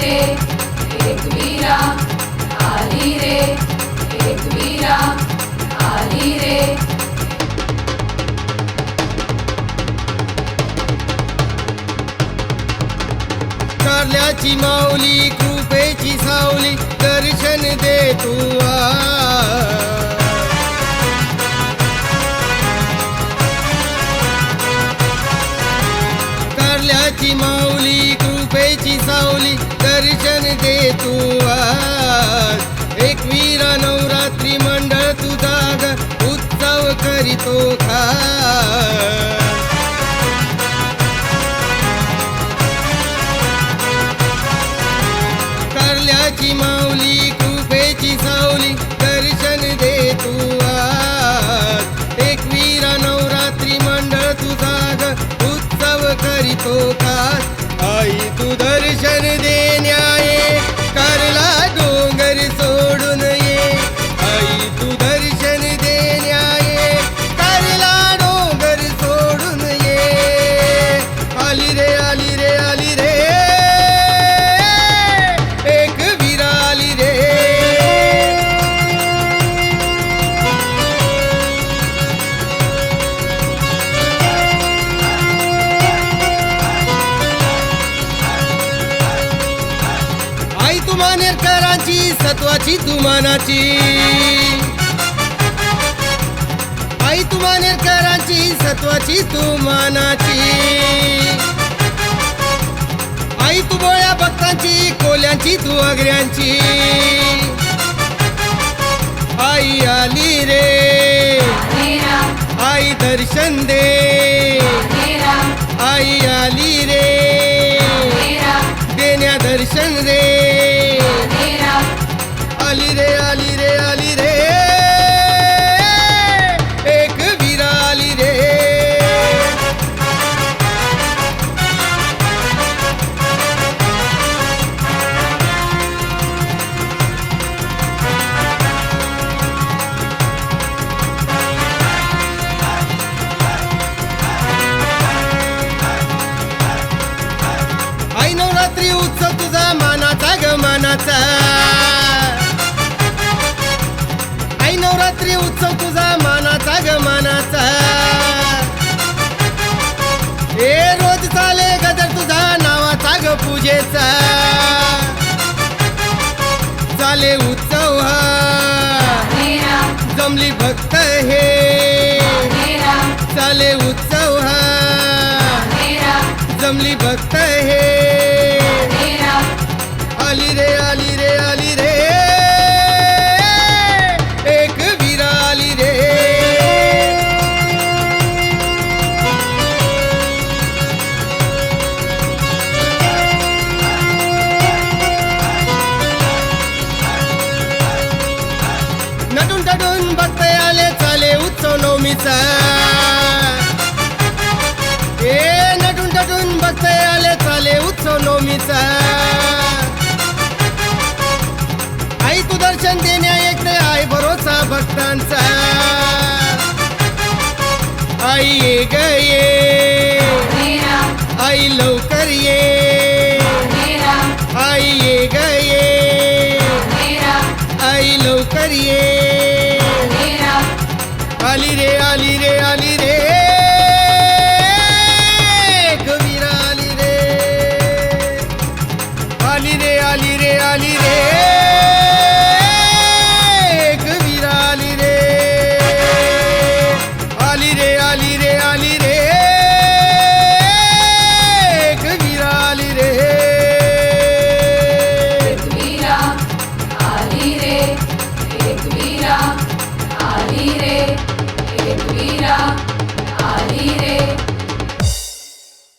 रे रे एकवीरा आली रे. कारल्याची माऊली कृपेची सावली दर्शन दे तू कारल्याची माऊली देवाची सावली दर्शन दे तू आज. एकवीरा नवरात्री मंडळ तुझा उत्सव करीतो खा कारल्याची माऊली कृपेची सावली दर्शन दे तू एक वीरा नवरात्री मंडळ तुझा उत्सव करीतो का आई तू दर्शन देण्याये. आई तू मानेरकरांची सत्वाची तू मानाची आई तू मानेरकरांची सत्वाची तू मानाची आई तू बोळ्या भक्तांची कोल्यांची तू अग्र्यांची आई आली रे. आई दर्शन दे. आई आली रे. नवरात्री उत्सव तुझा मानाचा ग मानाचा. ए रोज चाले गजर तुझा नावाचा ग पूजेचा. चाले उत्सव हा. जमली भक्त हे. चाले उत्सव हा. जमली भक्त हे. आली रे आली रे. ए नटून टटून बसते आले चाले उत्सव नवमीचा आई तू दर्शन देण्या एकटे आई भरोसा भक्तांचा. आई ये ग ये. आई लवकर ये. आई ये ग ये. आई लवकर ये. आली रे आली रे आली रे. कबीरा आली रे. रे आली रे आली रे. कबीरा आली रे. आली रे आली रे आली रे. Mira.